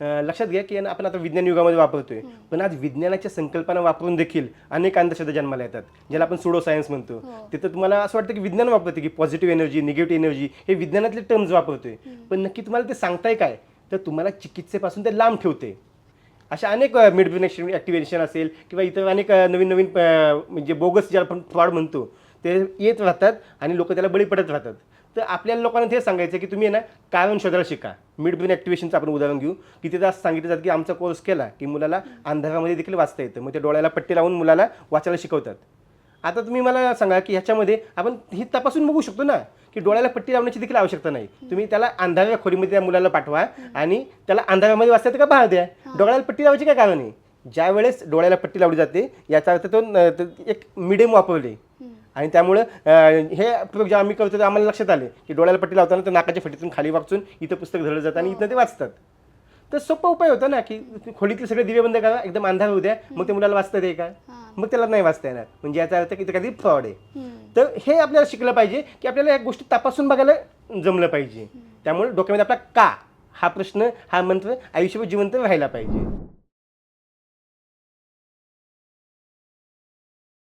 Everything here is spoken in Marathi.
लक्षात घ्या की आपण आता विज्ञान युगामध्ये वापरतोय. पण आज विज्ञानाच्या संकल्पना वापरून देखील अनेक अंधश्रद्धा जन्माला येतात ज्याला आपण सुडो सायन्स म्हणतो. हो. तिथं तुम्हाला असं वाटतं की विज्ञान वापरते की पॉझिटिव्ह एनर्जी निगेटिव्ह एनर्जी हे विज्ञानातले टर्म्स वापरतोय. पण नक्की तुम्हाला ते सांगताय काय? तर तुम्हाला चिकित्सेपासून ते लांब ठेवते अशा अनेक मिडबिनेशन ॲक्टिव्हेशन असेल किंवा इतर अनेक नवीन नवीन म्हणजे बोगस जे आपण फ्रॉड म्हणतो ते येत राहतात आणि लोक त्याला बळी पडत राहतात. तर आपल्या लोकांना ते सांगायचं की तुम्ही ना कारण शोधायला शिका. मिड ब्रेन ॲक्टिव्हेशनचं आपण उदाहरण घेऊ. की तिथं असं सांगितलं जातं की आमचा कोर्स केला की मुलाला अंधारामध्ये देखील वाचता येतं. मग ते डोळ्याला पट्टी लावून मुलाला वाचायला शिकवतात. आता तुम्ही मला सांगा की ह्याच्यामध्ये आपण ही तपासून बघू शकतो ना की डोळ्याला पट्टी लावण्याची देखील आवश्यकता नाही. तुम्ही त्याला अंधाऱ्या खोलीमध्ये त्या मुलाला पाठवा आणि त्याला अंधारामध्ये वाचता येतं का? बाहेर द्या. डोळ्याला पट्टी लावायची काय कारण आहे? ज्या वेळेस डोळ्याला पट्टी लावली जाते याचा अर्थ तो एक मिडियम वापरले. आणि त्यामुळं हे प्रयोग जेव्हा आम्ही करतो तर आम्हाला लक्षात आले की डोळ्याला पट्टी लावताना तर नाकाच्या फटीतून खाली वाचून इथं पुस्तक धरलं जातं आणि इथं ते वाचतात. तर सोपा उपाय होता ना की खोलीतले सगळे दिवे बंद करा एकदम अंधार होऊ द्या मग ते मुलाला वाचता येते का? मग त्याला नाही वाचता येणार. म्हणजे याचा अर्थ की इथं काहीतरी फ्रॉड आहे. तर हे आपल्याला शिकलं पाहिजे की आपल्याला या गोष्टी तपासून बघायला जमलं पाहिजे. त्यामुळे डोक्यामध्ये आपला का हा प्रश्न हा मंत्र आयुष्यभर जिवंत राहायला पाहिजे.